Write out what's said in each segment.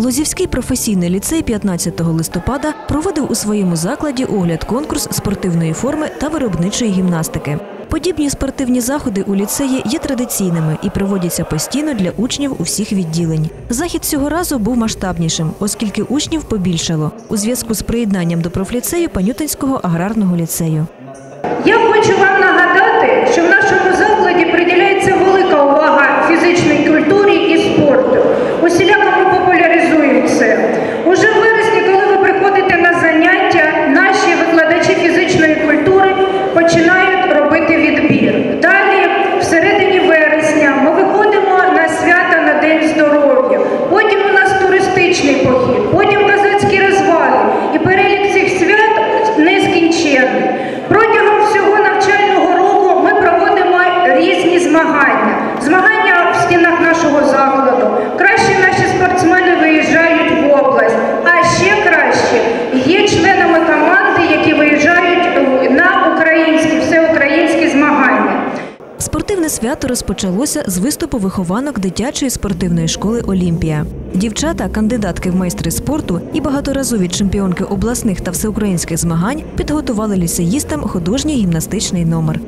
Лозівський професійний ліцей 15 листопада проводив у своєму закладі огляд конкурс спортивної форми та виробничої гімнастики. Подібні спортивні заходи у ліцеї є традиційними і проводяться постійно для учнів усіх відділень. Захід цього разу був масштабнішим, оскільки учнів побільшало у зв'язку з приєднанням до профліцею Панютинського аграрного ліцею. Я хочу вам нагадати, що в нашому закладі змагання. Змагання в стінах нашого закладу. Краще наші спортсмени виїжджають в область, а ще краще є членами команди, які виїжджають на українські, всеукраїнські змагання. Спортивне свято розпочалося з виступу вихованок дитячої спортивної школи Олімпія. Дівчата, кандидатки в майстри спорту і багаторазові чемпіонки обласних та всеукраїнських змагань підготували ліцеїстам художній гімнастичний номер.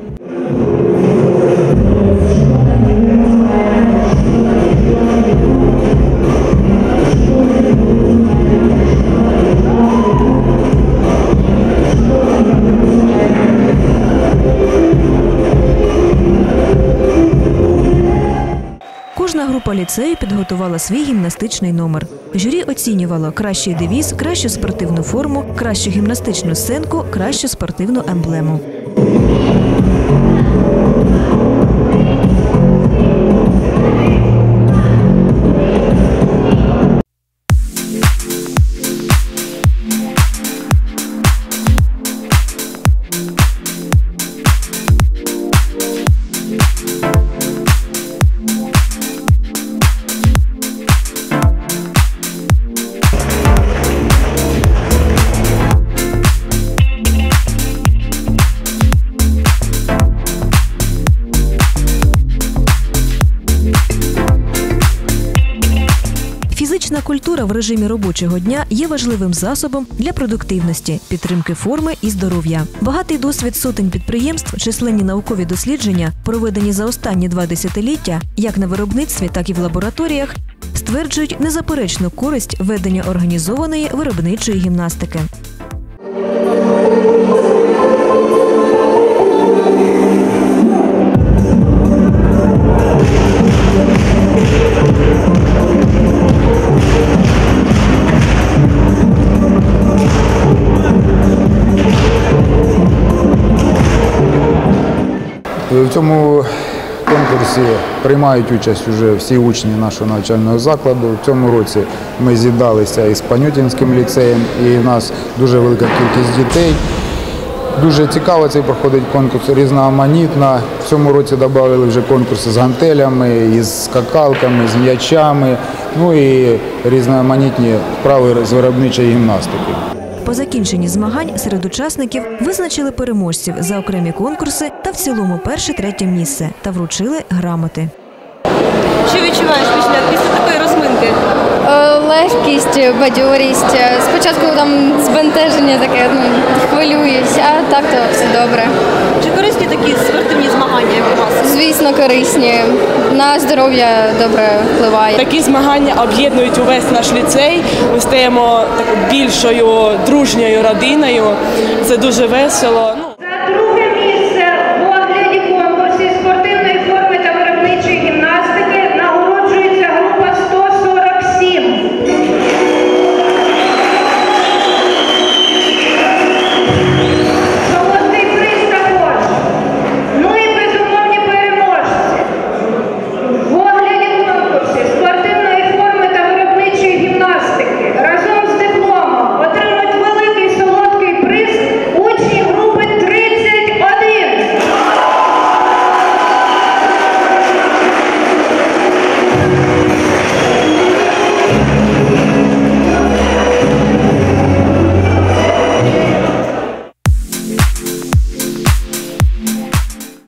Кожна група ліцею підготувала свій гімнастичний номер. Жюрі оцінювало кращий девіз, кращу спортивну форму, кращу гімнастичну сценку, кращу спортивну емблему. Фізична культура в режимі робочого дня є важливим засобом для продуктивності, підтримки форми і здоров'я. Багатий досвід сотень підприємств, численні наукові дослідження, проведені за останні два десятиліття, як на виробництві, так і в лабораторіях, стверджують незаперечну користь ведення організованої виробничої гімнастики. В цьому конкурсі приймають участь вже всі учні нашого навчального закладу. В цьому році ми з'їдалися із Панютінським ліцеєм, і в нас дуже велика кількість дітей. Дуже цікаво цей проходить конкурс різноманітно. В цьому році додали вже конкурси з гантелями, із скакалками, з м'ячами, ну і різноманітні вправи з виробничої гімнастики. По закінченні змагань серед учасників визначили переможців за окремі конкурси та в цілому перше-третє місце та вручили грамоти. Що відчуваєш після, після такої розминки? Е, Легкість, бадьорість. Е, Спочатку там збентеження таке, ну, хвилююсь, а так то все добре. Чи корисні такі спортивні змагання, як у вас? Звісно, корисні. На здоров'я добре впливає. Такі змагання об'єднують увесь наш ліцей. Ми стаємо більшою дружньою родиною. Це дуже весело.